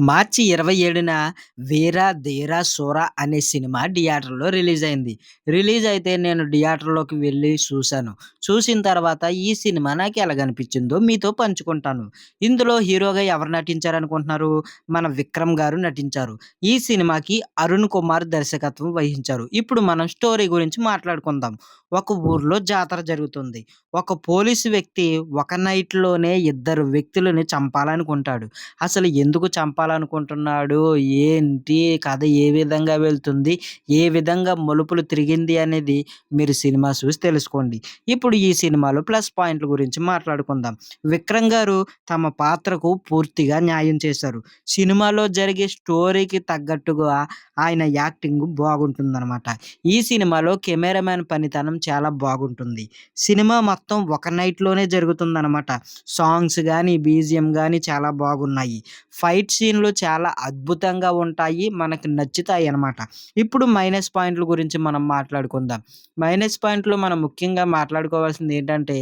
మార్చి ఇరవై ఏడున వీరా ధీరా సూర అనే సినిమా థియేటర్‌లో రిలీజ్ అయింది. రిలీజ్ అయితే నేను థియేటర్‌లోకి వెళ్ళి చూశాను చూసిన తర్వాత ఈ సినిమా నాకు ఎలాగనిపించిందో మీతో పంచుకుంటాను. ఇందులో హీరోగా ఎవరు నటించారనుకుంటున్నారు? మన 'విక్రమ్' గారు నటించారు. ఈ సినిమాకి అరుణ్ కుమార్ దర్శకత్వం వహించారు. ఇప్పుడు మనం స్టోరీ గురించి మాట్లాడుకుందాం. ఒక ఊర్లో జాతర జరుగుతుంది. ఒక పోలీసు వ్యక్తి ఒక నైట్‌లోనే ఇద్దరు వ్యక్తులని చంపాలనుకుంటాడు. అసలు ఎందుకు చంపాలి చంపాలనుకుంటున్నాడు? ఏంటి? కథ ఏ విధంగా వెళ్తుంది? ఏ విధంగా మలుపులు తిరిగింది అనేది మీరు సినిమా చూసి తెలుసుకోండి. ఇప్పుడు ఈ సినిమాలో ప్లస్ పాయింట్ల గురించి మాట్లాడుకుందాం. 'విక్రమ్' గారు తమ పాత్రకు పూర్తిగా న్యాయం చేశారు. సినిమాలో జరిగే స్టోరీకి తగ్గట్టుగా ఆయన యాక్టింగ్ బాగుంటుందన్నమాట ఈ సినిమాలో కెమెరామ్యాన్ పనితనం చాలా బాగుంటుంది. సినిమా మొత్తం ఒక నైట్‌లోనే జరుగుతుందనమాట. సాంగ్స్ కానీ బీజిఎం కానీ చాలా బాగున్నాయి. ఫైట్ సీన్ సీన్‌లు చాలా అద్భుతంగా ఉంటాయి. మనకు నచ్చుతాయి అనమాట ఇప్పుడు మైనస్ పాయింట్ల గురించి మనం మాట్లాడుకుందాం. మైనస్ పాయింట్లు మనం ముఖ్యంగా మాట్లాడుకోవాల్సింది ఏంటంటే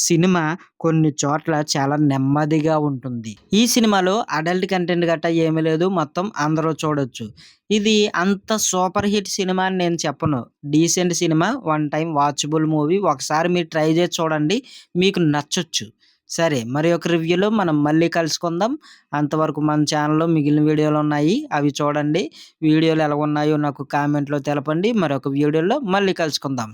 సినిమా కొన్ని చోట్ల చాలా నెమ్మదిగా ఉంటుంది. ఈ సినిమాలో అడల్ట్ కంటెంట్ గట్టా ఏమీ లేదు. మొత్తం అందరూ చూడొచ్చు. ఇది అంత సూపర్ హిట్ సినిమా అని నేను చెప్పను. Decent cinema. One time watchable movie. ఒకసారి మీరు ట్రై చేసి చూడండి. మీకు నచ్చొచ్చు. సరే మరి ఒక రివ్యూలో మనం మళ్ళీ కలుసుకుందాం. అంతవరకు మన ఛానల్లో మిగిలిన వీడియోలు ఉన్నాయి అవి చూడండి. వీడియోలు ఎలా ఉన్నాయో నాకు కామెంట్‌లో తెలపండి. మరొక వీడియోలో మళ్ళీ కలుసుకుందాం.